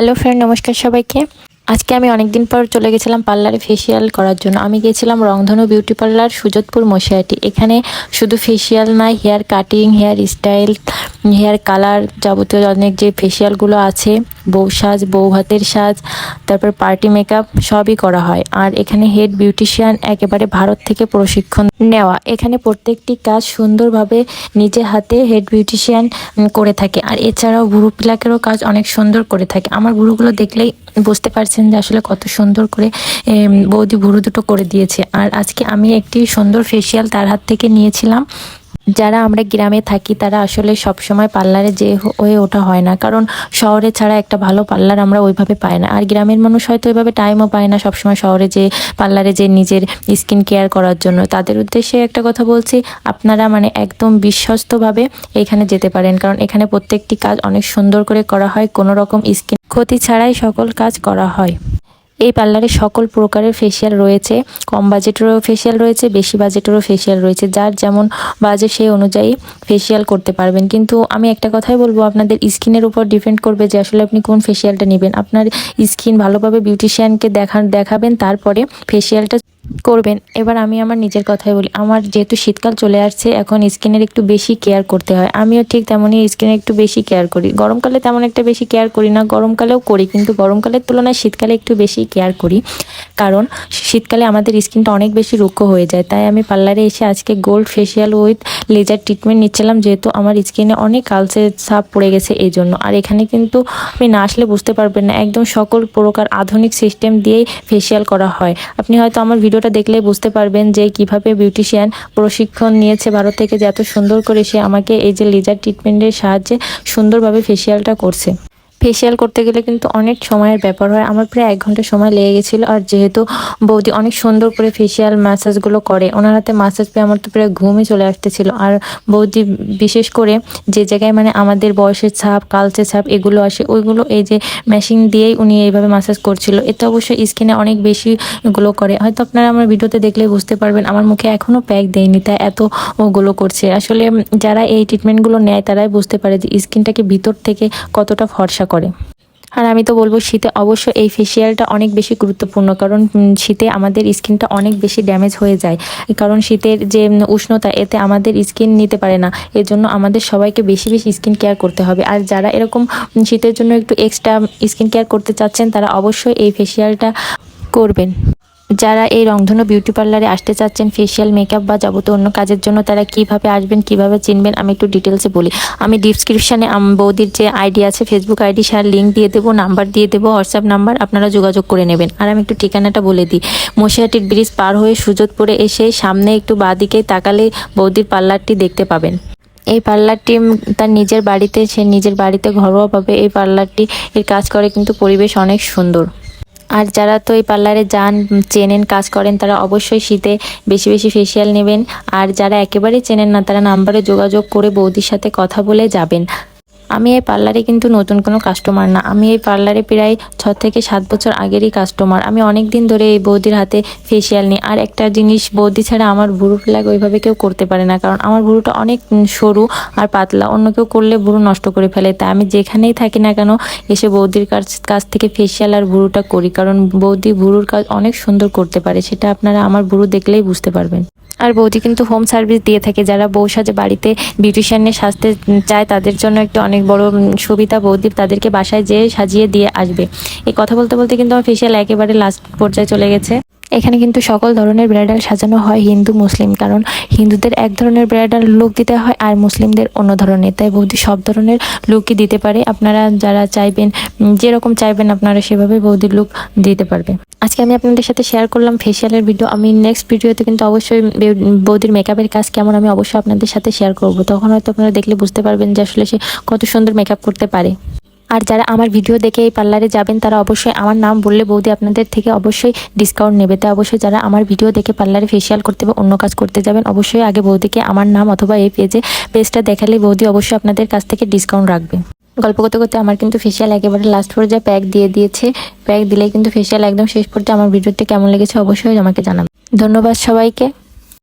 Hello friend নমস্কার সবাইকে। আজকে আমি অনেকদিন পর চলে গেছিলাম পার্লারে ফেসিয়াল করার জন্য। আমি গেছিলাম রংধনু বিউটি পার্লার সুযোধপুর মশিয়াটি এখানে শুধু ফেসিয়াল নয় hair cutting hair style hair colour যাবতীয় অনেক যে ফেসিয়ালগুলো আছে বউ সাজ, বউ হাতের সাজ, তারপর পার্টি মেকআপ সবই করা হয়। আর এখানে হেড বিউটিশিয়ান একেবারে ভারত থেকে প্রশিক্ষণ নেওয়া। এখানে প্রত্যেকটি কাজ সুন্দরভাবে নিজে হাতে হেড বিউটিশিয়ান করে থাকে। আর এছাড়াও ভুরু প্লাকেরও কাজ অনেক সুন্দর করে থাকে। আমার ভুরুগুলো দেখলেই বুঝতে পারছেন যে আসলে কত সুন্দর করে বৌদি ভুরু দুটো করে দিয়েছে। আর আজকে আমি একটি সুন্দর ফেসিয়াল তার হাত থেকে নিয়েছিলাম। যারা আমরা গ্রামে থাকি, তারা আসলে সব সময় পার্লারে যে হয়ে ওঠা হয় না। কারণ শহরে ছাড়া একটা ভালো পার্লার আমরা ওইভাবে পাই না। আর গ্রামের মানুষ হয়তো ওইভাবে টাইমও পায় না সবসময় শহরে যে পার্লারে যে নিজের স্কিন কেয়ার করার জন্য। তাদের উদ্দেশ্যে একটা কথা বলছি, আপনারা মানে একদম বিশ্বস্তভাবে এখানে যেতে পারেন। কারণ এখানে প্রত্যেকটি কাজ অনেক সুন্দর করে করা হয়, কোনো রকম স্কিন ক্ষতি ছাড়াই সকল কাজ করা হয়। এই পার্লারে সকল প্রকারের ফেসিয়াল রয়েছে, কম বাজেটেরও ফেসিয়াল রয়েছে, বেশি বাজেটেরও ফেসিয়াল রয়েছে। যার যেমন বাজেট সেই অনুযায়ী ফেসিয়াল করতে পারবেন। কিন্তু আমি একটা কথাই বলব, আপনাদের স্কিনের উপর ডিপেন্ড করবে যে আসলে আপনি কোন ফেসিয়ালটা নেবেন। আপনার স্কিন ভালোভাবে বিউটিশিয়ানকে দেখান দেখাবেন, তারপরে ফেসিয়ালটা করবেন। এবার আমি আমার নিজের কথাই বলি। আমার যেহেতু শীতকাল চলে আসছে, এখন স্কিনের একটু বেশি কেয়ার করতে হয়। আমিও ঠিক তেমনই স্কিনের একটু বেশি কেয়ার করি। গরমকালে তেমন একটা বেশি কেয়ার করি না, গরমকালেও করি, কিন্তু গরমকালের তুলনায় শীতকালে একটু বেশি কেয়ার করি। কারণ শীতকালে আমাদের স্কিনটা অনেক বেশি রুক্ষ হয়ে যায়। তাই আমি পার্লারে এসে আজকে gold facial with laser treatment নিচ্ছিলাম, যেহেতু আমার স্কিনে অনেক কালচে ছাপ পড়ে গেছে এই জন্য আর এখানে কিন্তু আপনি না আসলে বুঝতে পারবেন না, একদম সকল প্রকার আধুনিক সিস্টেম দিয়েই ফেসিয়াল করা হয়। আপনি হয়তো আমার ভিডিওটা দেখলে বুঝতে পারবেন যে কীভাবে বিউটিশিয়ান প্রশিক্ষণ নিয়েছে ভারত থেকে যে এত সুন্দর করে সে আমাকে এই যে লেজার ট্রিটমেন্টের সাহায্যে সুন্দরভাবে ফেসিয়ালটা করছে। ফেসিয়াল করতে গেলে কিন্তু অনেক সময়ের ব্যাপার হয়। আমার প্রায় এক ঘণ্টা সময় লেগে গেছিল আর যেহেতু বৌদি অনেক সুন্দর করে ফেসিয়াল ম্যাসাজগুলো করে, ওনার হাতে ম্যাসাজ পেয়ে আমার তো প্রায় ঘুমই চলে আসতেছিল। আর বৌদি বিশেষ করে যে জায়গায় মানে আমাদের বয়সের ছাপ কালচে ছাপ এগুলো আসে, ওইগুলো এই যে মেশিন দিয়েই উনি এইভাবে ম্যাসাজ করছিল। এতে অবশ্যই স্কিনে অনেক বেশি গ্লো করে। হয়তো আপনারা আমার ভিডিওতে দেখলে বুঝতে পারবেন, আমার মুখে এখনও প্যাক দেয়নি তাই এত গ্লো করছে। আসলে যারা এই ট্রিটমেন্টগুলো নেয়, তারাই বুঝতে পারে যে স্কিনটাকে ভিতর থেকে কতটা ফর্সা করে। আর আমি তো বলব, শীতে অবশ্য এই ফেসিয়ালটা অনেক বেশি গুরুত্বপূর্ণ, কারণ শীতে আমাদের স্কিনটা অনেক বেশি ড্যামেজ হয়ে যায়। কারণ শীতের যে উষ্ণতা, এতে আমাদের স্কিন নিতে পারে না। এর জন্য আমাদের সবাইকে বেশি বেশি স্কিন কেয়ার করতে হবে। আর যারা এরকম শীতের জন্য একটু এক্সট্রা স্কিন কেয়ার করতে চাচ্ছেন, তারা অবশ্যই এই ফেসিয়ালটা করবেন। যারা এই রংধনু বিউটি পার্লারে আসতে চাচ্ছেন ফেসিয়াল মেকআপ বা যাবতীয় অন্য কাজের জন্য তারা কীভাবে আসবেন, কীভাবে চিনবেন, আমি একটু ডিটেলসে বলি। আমি ডিসক্রিপশানে বৌদির যে আইডি আছে ফেসবুক আইডি সার লিঙ্ক দিয়ে দেবো নাম্বার দিয়ে দেবো হোয়াটসঅ্যাপ নাম্বার আপনারা যোগাযোগ করে নেবেন। আর আমি একটু ঠিকানাটা বলে দিই। মশিয়াটির ব্রিজ পার হয়ে সুযোধপুরে এসে সামনে একটু বাঁদিকে তাকালে বৌদির পার্লারটি দেখতে পাবেন। এই পার্লারটি তার নিজের বাড়িতে, সে নিজের বাড়িতে ঘরোয়াভাবে এই পার্লারটি এর কাজ করে, কিন্তু পরিবেশ অনেক সুন্দর। আর যারা তো এই পার্লারে যান, চেনেন, কাজ করেন, তারা অবশ্যই শীতে বেশি বেশি ফেসিয়াল নেবেন। আর যারা একেবারেই চেনেন না, তারা নাম্বারে যোগাযোগ করে বৌদির সাথে কথা বলে যাবেন। আমি এই পার্লারে কিন্তু নতুন কোনো কাস্টমার না। আমি এই পার্লারে প্রায় ছ থেকে সাত বছর আগেরই কাস্টমার আমি অনেক দিন ধরে এই বৌদির হাতে ফেসিয়াল নিই। আর একটা জিনিস বৌদি ছাড়া আমার ভুরু ফ্ল্যাগ ওইভাবে কেউ করতে পারে না। কারণ আমার ভুরুটা অনেক সরু আর পাতলা। অন্য কেউ করলে ভুরু নষ্ট করে ফেলে। তাই আমি যেখানেই থাকি না কেন এসে বৌদির কাছ কাছ থেকে ফেসিয়াল আর ভুরুটা করি। কারণ বৌদি ভুরুর কাজ অনেক সুন্দর করতে পারে। সেটা আপনারা আমার ভুরু দেখলেই বুঝতে পারবেন। আর বৌদি কিন্তু হোম সার্ভিস দিয়ে থাকে। যারা বউ সাজে বাড়িতে বিউটিশিয়ানে সাজতে চায়, তাদের জন্য একটা অনেক বড় সুবিধা বৌদি তাদেরকে বাসায় যেয়ে সাজিয়ে দিয়ে আসবে। এই কথা বলতে বলতে কিন্তু আমার ফেসিয়াল একেবারে লাস্ট পর্যায়ে চলে গেছে। এখানে কিন্তু সকল ধরনের ব্রাইডাল সাজানো হয় হিন্দু, মুসলিম। কারণ হিন্দুদের এক ধরনের ব্রাইডাল লুক দিতে হয় আর মুসলিমদের অন্য ধরনের। তাই বৌদি সব ধরনের লুকই দিতে পারে। আপনারা যারা চাইবেন যেরকম চাইবেন আপনারা সেভাবে বৌদির লুক দিতে পারবে। আজকে আমি আপনাদের সাথে শেয়ার করলাম ফেসিয়ালের ভিডিও আমি নেক্সট ভিডিওতে কিন্তু অবশ্যই বৌদির মেকআপের কাজ কেমন আমি অবশ্যই আপনাদের সাথে শেয়ার করব। তখন হয়তো আপনারা দেখলে বুঝতে পারবেন যে আসলে সে কত সুন্দর মেকআপ করতে পারে। আর যারা আমার ভিডিও দেখে এই পার্লারে যাবেন, তারা অবশ্যই আমার নাম বললে বৌদি আপনাদের থেকে অবশ্যই ডিসকাউন্ট নেবে। তাই অবশ্যই যারা আমার ভিডিও দেখে পার্লারে ফেসিয়াল করতে বা অন্য কাজ করতে যাবেন, অবশ্যই আগে বৌদিকে আমার নাম অথবা এই পেজে পেজটা দেখালে বৌদি অবশ্যই আপনাদের কাছ থেকে ডিসকাউন্ট রাখবে। গল্প করতে করতে আমার কিন্তু ফেসিয়াল একেবারে লাস্ট পর্যায়ে প্যাক দিয়ে দিয়েছে। প্যাক দিলেই কিন্তু ফেসিয়াল একদম শেষ পর্যায়ে আমার ভিডিওতে কেমন লেগেছে অবশ্যই আমাকে জানাবে। ধন্যবাদ সবাইকে।